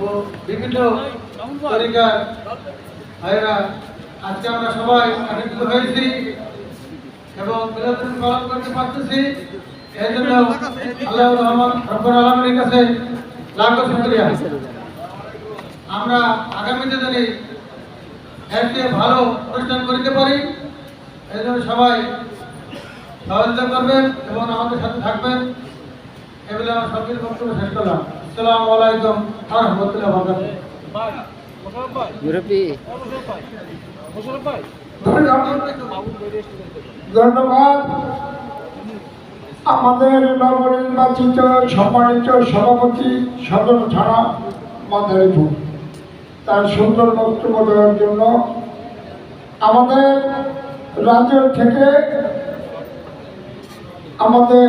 ও বিভিন্ন তরিকার ভাইয়েরা, আজকে আমরা সবাই একত্রিত হয়েছি এবং বিনোদন পালন করতে পারতেছি। এই জন্য আল্লাহ রহমান রব্বুল আলমের কাছে লাখ শুক্রিয়া। আমরা আগামীতে যদি এর ভালো অনুষ্ঠান করতে পারি। এই জন্য সবাই সহযোগিতা করবেন এবং আমাদের সাথে থাকবেন। এগুলো আমার সব কিছু বক্তব্য শেষ করলাম। আসসালামু আলাইকুম রহমতুল্লাহ বরকাতুহ ইউরোপি। ধন্যবাদ। আমাদের নবনির্বাচিত সম্মানিত সভাপতি সদর থানা মাদারীপুর। তার সুন্দর বক্তব্য দেওয়ার জন্য আমাদের রাজ্য থেকে আমাদের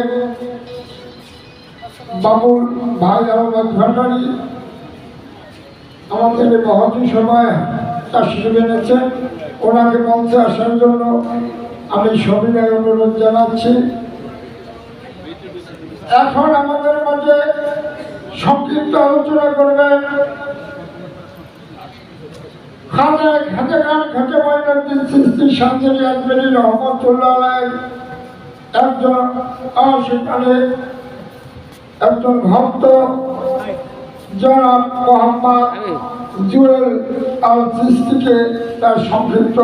বাবুল ভাই আহমদ ভান্ডারী। আমাদের এই মহতি সময় তাশরিফ এনেছেন ওনাকে মঞ্চে আসার জন্য আমি সবিনয় অনুরোধ জানাচ্ছি। এখন আমাদের মাঝে সংক্ষিপ্ত আলোচনা করবেন খান একজন একজন ভক্ত জনাব মোহাম্মদ জুয়েল আল সৃষ্টিকে তার সংক্ষিপ্ত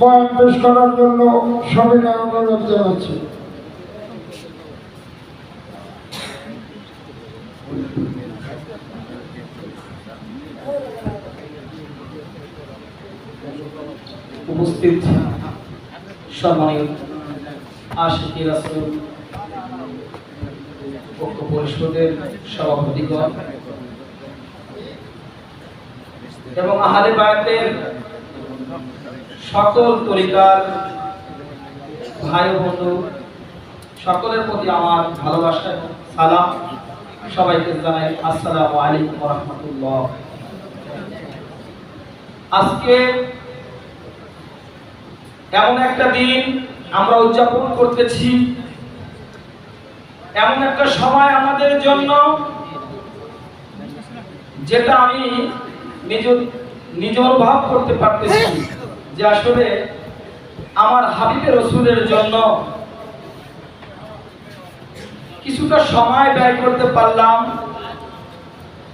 বয়ান পেশ করার জন্য সবিনয় অনুরোধ জানাচ্ছি। উপস্থিত সম্মানিত আশিকি রাসুল ঐক্য পরিষদের সভাপতিগণ এবং আহারে বায়াতের সকল তরিকার ভাই বন্ধু, সকলের প্রতি আমার ভালোবাসা সালাম। সবাইকে জানাই আসসালামু আলাইকুম রহমতুল্লাহ। আজকে এমন একটা দিন আমরা উদযাপন করতেছি এমন একটা সময় আমাদের জন্য যেটা আমি নিজ নিজ অনুভব করতে পারতেছি যে আসলে আমার হাবিবের রসুলের জন্য কিছুটা সময় ব্যয় করতে পারলাম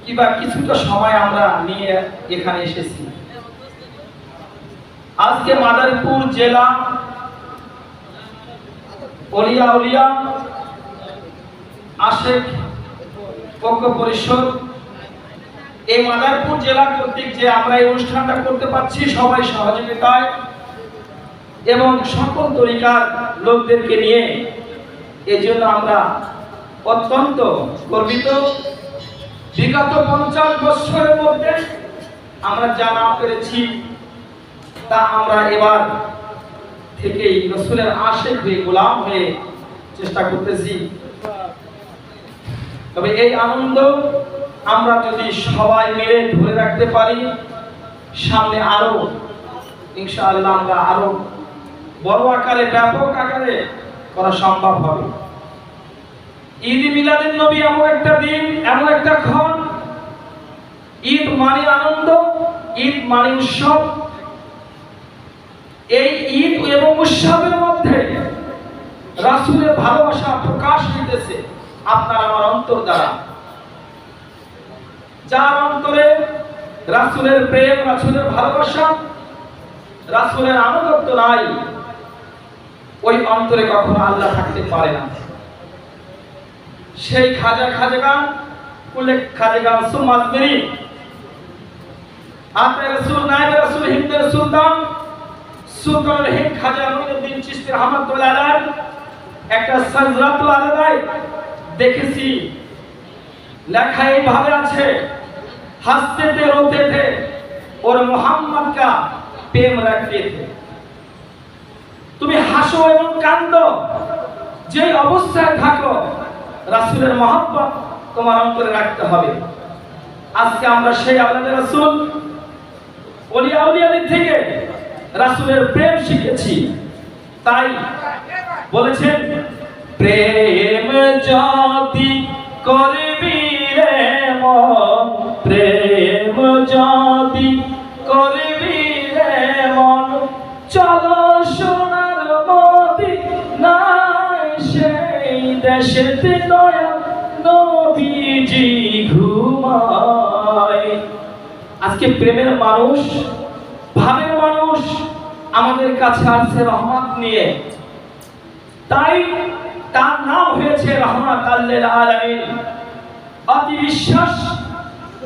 কিবা কিছুটা সময় আমরা নিয়ে এখানে এসেছি। আজকে মাদারীপুর জেলা অলিয়া উলিয়া আশেখ পক্ষ পরিষদ, এই মাদারপুর জেলা কর্তৃক যে আমরা এই অনুষ্ঠানটা করতে পারছি সবাই সহযোগিতায় এবং সকল তরিকার লোকদেরকে নিয়ে এই জন্য আমরা অত্যন্ত গর্বিত। বিগত পঞ্চাশ বছরের মধ্যে আমরা জানা পেরেছি তা আমরা এবার থেকেই রসুলের আশেক হয়ে গোলাম হয়ে চেষ্টা করতেছি। তবে এই আনন্দ আমরা যদি সবাই মিলে ধরে রাখতে পারি, সামনে আরও, ইনশাআল্লাহ আমরা আরও বড় আকারে, ব্যাপক আকারে করা সম্ভব হবে। ঈদ মিলাদের নবী এমন একটা দিন, এমন একটা ক্ষণ। ঈদ মানে আনন্দ, ঈদ মানে উৎসব। এই ঈদ এবং উৎসবের মধ্যে রাসূলের ভালোবাসা প্রকাশ হইতেছে। আপনার আমার অন্তর দ্বারা। যার অন্তরে রাসূলের প্রেম, রাসূলের ভালোবাসা, রাসূলের আনুগত্য নাই, ওই অন্তরে কখনো আল্লাহ থাকতে পারে না। সেই খাজা খাজাগান কুলে খাজাগান হিন্দের সুলতান সুলতানুল হিন্দ খাজা মুইনুদ্দিন চিশতি রহমাতুল্লাহ একটা আলাদায় দেখেছি লেখা এইভাবে আছে হাসতে তে রোতে थे और मोहम्मद का प्रेम रखते थे তুমি হাসো এবং কান্দো যে অবস্থায় থাকো রাসূলের মহব্বত তোমার অন্তরে রাখতে হবে আজকে আমরা সেই আপনাদের রাসূল ওলিয়া উলিয়াদের থেকে রাসূলের প্রেম শিখেছি তাই বলেছেন প্রেম যদি করবি রে মন, প্রেম যদি করবি রে মন। চলো সোনার মতি, নাই সেই দেশেতে নয়া নবীজি ঘুমায়। আজকে প্রেমের মানুষ, ভাবের মানুষ আমাদের কাছে আসছে রহমত নিয়ে। তাই তার নাম হয়েছে রহমত আলামিন। অতি বিশ্বাস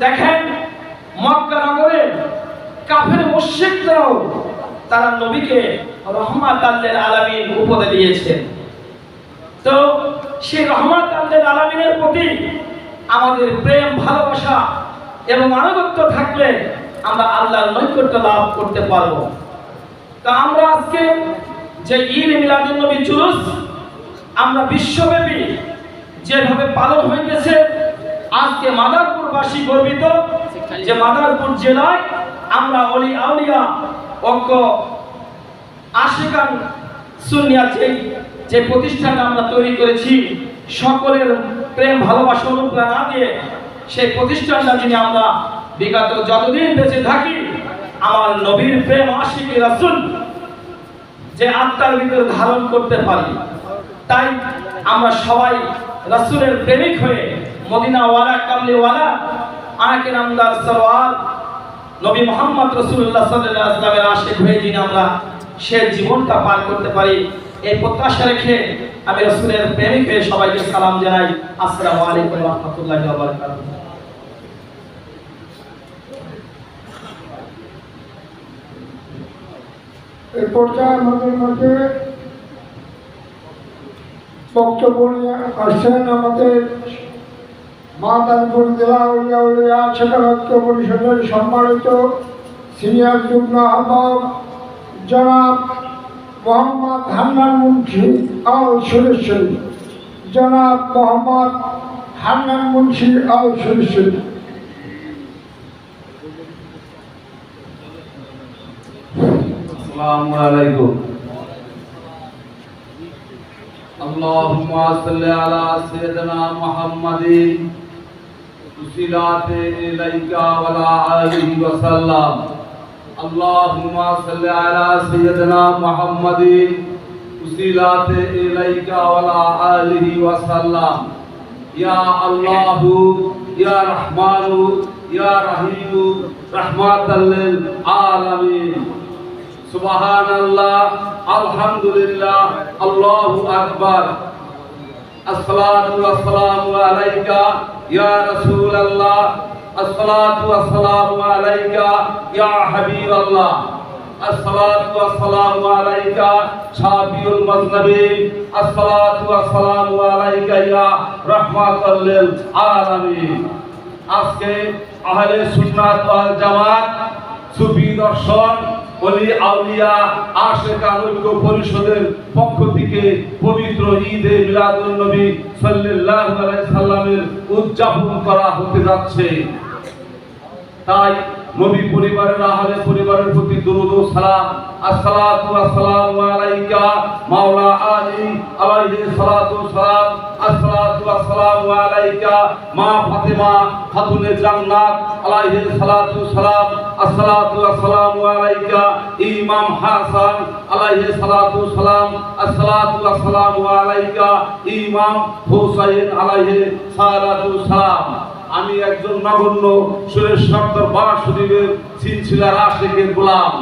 দেখেন, মক্কা নগরে কাফের মুশরিকরাও তারা নবীকে রহমত আলামিন উপদে দিয়েছেন তো সেই রহমত আলামিনের প্রতি আমাদের প্রেম, ভালোবাসা এবং আনুগত্য থাকলে আমরা আল্লাহর নৈকট্য লাভ করতে পারব। তা আমরা আজকে যে ঈদ মিলাদুন নবী জুলুস আমরা বিশ্বব্যাপী যেভাবে পালন হইতেছে, আজকে মাদারপুরবাসী গর্বিত যে মাদারপুর জেলায় আমরা অলি আউলিয়া অজ্ঞ আশিকান সুনিয়া যে যে প্রতিষ্ঠানটা আমরা তৈরি করেছি, সকলের প্রেম, ভালোবাসা, অনুপ্রেরণা দিয়ে সেই প্রতিষ্ঠানটা যিনি আমরা বিগত যতদিন বেঁচে থাকি, আমার নবীর প্রেম আশিকি রাসুল যে আত্মার ভিতরে ধারণ করতে পারি। তাই আমরা সবাই প্রেমিক হয়ে মদিনাওয়ালা, কামলিওয়ালা আনাকে নামদার সরওয়ার নবী মোহাম্মদ রসুল্লাহ আলাইহি ওয়াসাল্লামের হয়ে যিনি আমরা সে জীবনটা পার করতে পারি, এই প্রত্যাশা রেখে আমি রসুলের প্রেমিক হয়ে সবাইকে সালাম জানাই। আসসালামু আলাইকুম রাহমাতুল্লাহি এই পর্যায়ে আমাদের মাঝে বক্তব্য সম্মানিত সিনিয়র যুগ্ম আহ্বায়ক জনাব মোহাম্মদ হান্নান মুন্সি আল সুরেশ্বরী জনাব মোহাম্মদ হান্নান মুন্সি আল সুরেশ্বরী আসসালামু আলাইকুম। اللہم صلی على سیدنا محمد صلات علیکہ و علیہ وسلم اللہم صلی على سیدنا محمد صلات علیکہ و علیہ وسلم یا اللہ، یا رحمان، یا رحیم، رحمت للعالمین. সুবহান আল্লাহ আলহামদুলিল্লাহ, আল্লাহু আকবার। আসসালাতু ওয়াসসালামু আলাইকা ইয়া রাসূলুল্লাহ, আসসালাতু ওয়াসসালামু আলাইকা ইয়া হাবিবাল্লাহ, আসসালাতু ওয়াসসালামু আলাইকা শাফিউল মুজনবিন, আসসালাতু ওয়াসসালামু আলাইকা ইয়া রাহমাতাল লিল আলামিন। আজকে আহলে সুন্নাত ওয়াল জামাত, সুফি দর্শন অলি আউলিয়া আশেকান ঐক্য পরিষদের পক্ষ থেকে পবিত্র ঈদে মিলাদুন নবী সাল্লাল্লাহু আলাইহি সাল্লামের উদযাপন করা হতে যাচ্ছে। তাই নবী পরিবারের আহলে পরিবারের প্রতি দরুদ সালাম। আসসালাতু ওয়াসসালামু আলাইকা মাওলা আলী আলাইহি সালাতু সালাম। আসসালাতু ওয়াসসালামু আলাইকা মা ফাতেমা খাতুনে জান্নাত আলাইহি সালাতু সালাম। আসসালাতু ওয়াসসালামু আলাইকা ইমাম হাসান আলাইহি সালাতু সালাম। আসসালাতু ওয়াসসালামু আলাইকা ইমাম হুসাইন আলাইহি সালাতু সালাম। আমি একজন নগণ্য সুরেশ সর্দার বাবা শরীফের সিলসিলার আশেখের গোলাম।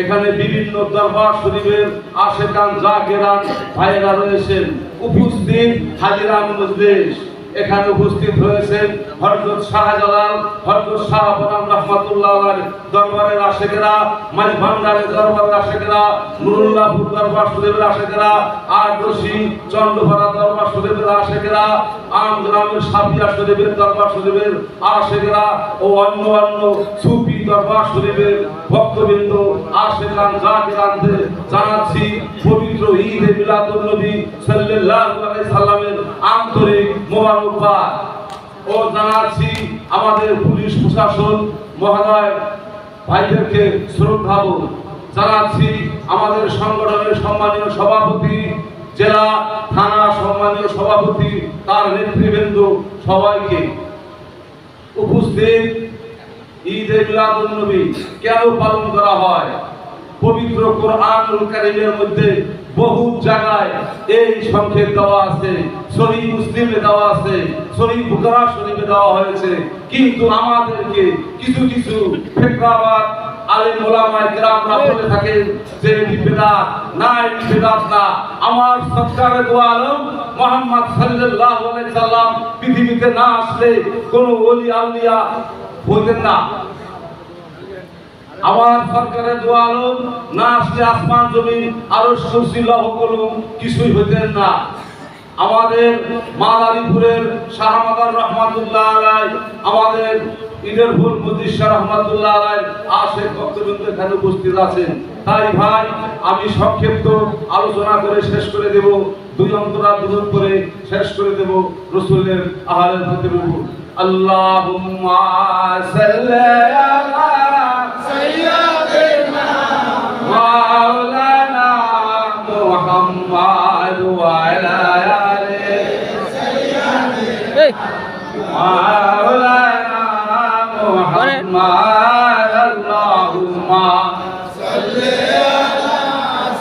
এখানে বিভিন্ন দরবার শরীফের আশেকান জাকেরান ভাইরা রয়েছেন। উপস্থিত হাজিরান মজলিস। এখানে উপস্থিত হয়েছেন হযরত শাহজালাল। হযরত শাহবরাম রাহমাতুল্লাহ আলাইহি দরবারের আশেকেরা মাঝ ভান্ডারের দরবারের আশেকেরা নুরুল্লাহপুর দরবার শরীফের আশেকেরা আরদশী চন্দ্রভরা দরবার শরীফের আশেকেরা আমগ্রামের সাফিয়া শরীফের দরবার শরীফের আশেকেরা ও অন্য অন্য সুফি দরবার সুদেবের ভক্তবৃন্দ আশেকান জাকিরানদের জানাচ্ছি পবিত্র ঈদে মিলাদুন নবী সাল্লাল্লাহু আলাইহি সাল্লামের আন্তরিক মোবারকবাদ ও জানাচ্ছি আমাদের পুলিশ প্রশাসন মহোদয় ভাইদেরকে শ্রদ্ধাবোধ জানাচ্ছি আমাদের সংগঠনের সম্মানীয় সভাপতি, জেলা, থানা সম্মানীয় সভাপতি, তার নেতৃবৃন্দ সবাইকে। উপস্থিত ঈদে মিলাদুন নবী কেন পালন করা হয়? পবিত্র কোরআনুল কারীমের মধ্যে বহু জায়গায় এই সংক্ষেপ দেওয়া আছে। সহি মুসলিমে দেওয়া আছে, সহি বুখারা শরীফে দেওয়া হয়েছে। কিন্তু আমাদেরকে কিছু কিছু ফেকরাবাদ ওলামায়ে কেরামরা বলে যে না না। আমার সরকারে আলম মোহাম্মদ সাল্লাম পৃথিবীতে না আসলে কোনো ওলি আউলিয়া না। আমার সরকারের দোয়া আলম না আসলে আসমান জমিন আরও সুশীলা কলম কিছুই হইতেন না। আমাদের মাদারীপুরের শাহমাদার রহমাতুল্লাহ আলাই, আমাদের ঈদের ফুল মুদিশা রহমাতুল্লাহ আলাই, আশেখ ভক্তবৃন্দ এখানে উপস্থিত আছেন। তাই ভাই, আমি সংক্ষিপ্ত আলোচনা করে শেষ করে দেব। দুই অন্তরা দুজন করে শেষ করে দেব রসুলের আহারের প্রতি আল্লাহুম্মা اللهم صل على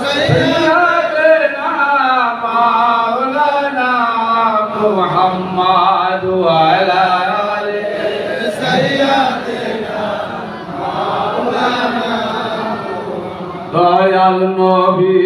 سيدنا নবী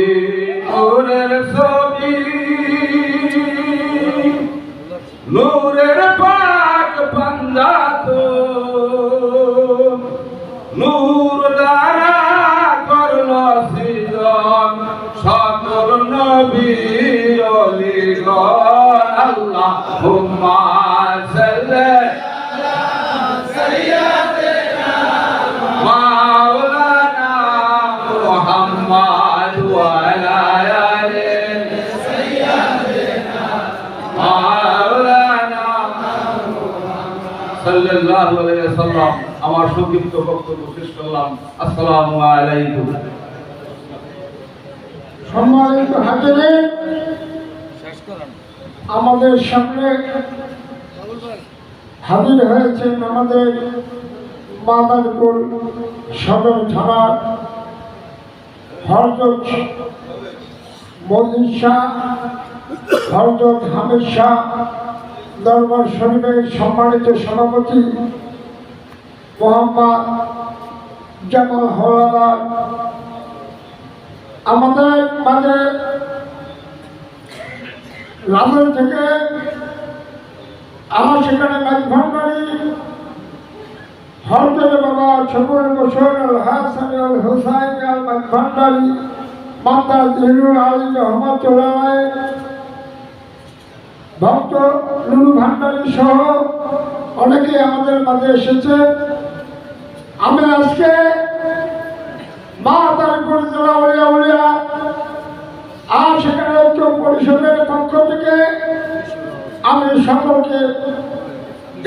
ওয়াসাল্লাম আমার সংক্ষিপ্ত বক্তব্য শেষ করলাম। আসসালামু আলাইকুম। সম্মানিত হাজারে আমাদের সামনে হাজির হয়েছেন আমাদের মাদারপুর সদর থানার হরজত মজিদ শাহ হরজত হামিদ শাহ দরবার শরীফের সম্মানিত সভাপতি মোহাম্মদ জামাল হলাদার আমাদের মাঝে রাজল থেকে আমার সেখানে মাছ ভান্ডারি হরতের বাবা ছবুর বসর আল হাসান আল হুসাইন আল মাছ ভান্ডারি মাতা জিরুল আলী রহমতুল্লাহ ভক্ত নুরু ভান্ডারি সহ অনেকে আমাদের মাঝে এসেছে। আমি আজকে মা তার উলিয়া আর সেখানে ঐক্য পরিষদের পক্ষ থেকে আমি সকলকে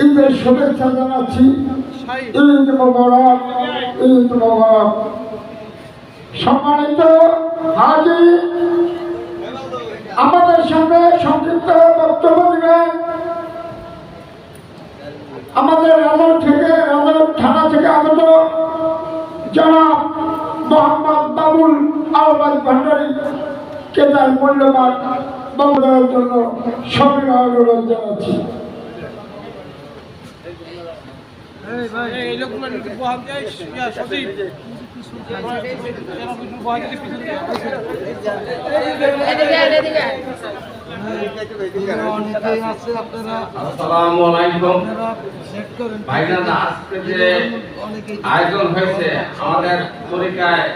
ঈদের শুভেচ্ছা জানাচ্ছি। ঈদ মোবারক ঈদ মোবারক। সম্মানিত হাজি, আমাদের সামনে সংক্ষিপ্ত বক্তব্য দিবেন। আমাদের রাজর থানা থেকে আগত জনাব মোহাম্মদ বাবুল আলবাজ ভান্ডারী, কে তার মূল্যবান বক্তব্যের জন্য সবাই অনুরোধ জানাচ্ছি। আসসালামু আলাইকুম ভাইজান আজকে যে আয়োজন হয়েছে, আমাদের তরিকায়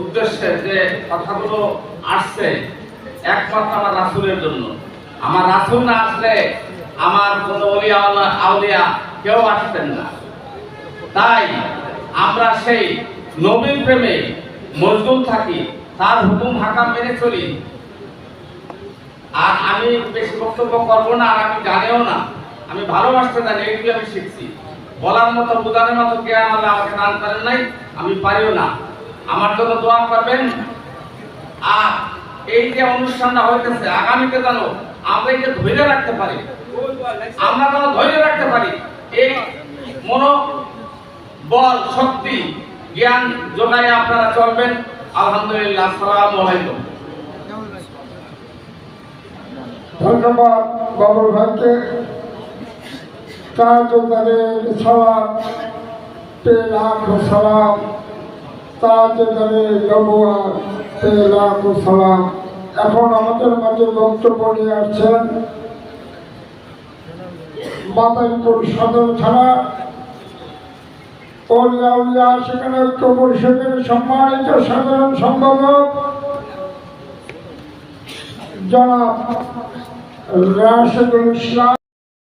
উদ্দেশ্যে যে কথাগুলো আসছে একমাত্র আমার রাসূলের জন্য। আমার রাসূল না আসলে আমার কোনো কেউ আসতেন না। তাই আমরা সেই নবীন প্রেমে মজদুর থাকি, তার হুকুম হাকাম মেনে চলি। আর আমি বেশি বক্তব্য করব না, আর আমি জানিও না। আমি ভালোবাসতে জানি এইগুলো আমি শিখছি। বলার মতো, বোঝানোর মতো জ্ঞান আল্লাহ আমাকে দান করেন নাই, আমি পারিও না। আমার জন্য দোয়া করবেন। আর এই যে অনুষ্ঠানটা হইতেছে, আগামীতে যেন আমরা এটা ধরে রাখতে পারি আমরা যেন ধরে রাখতে পারি। এই মনো বল শক্তি, জ্ঞান যোগায় আপনারা চলবেন। আলহামদুলিল্লাহ, আসসালামু আলাইকুম। ধন্যবাদ, বাবুল ভাইকে। তাজুদ্দারের সালাম পে লাখ সালাম। তাজুদ্দারের নবুয়ার পে লাখ সালাম। এখন আমাদের মাঝে বক্তব্য নিয়ে আসছেন বাতাইপুর সদর ছাড়া ওলিয়া উলিয়া সেখানে ঐক্য পরিষদের সম্মানিত সাধারণ সম্পাদক জনাব রাশেদুল ইসলাম।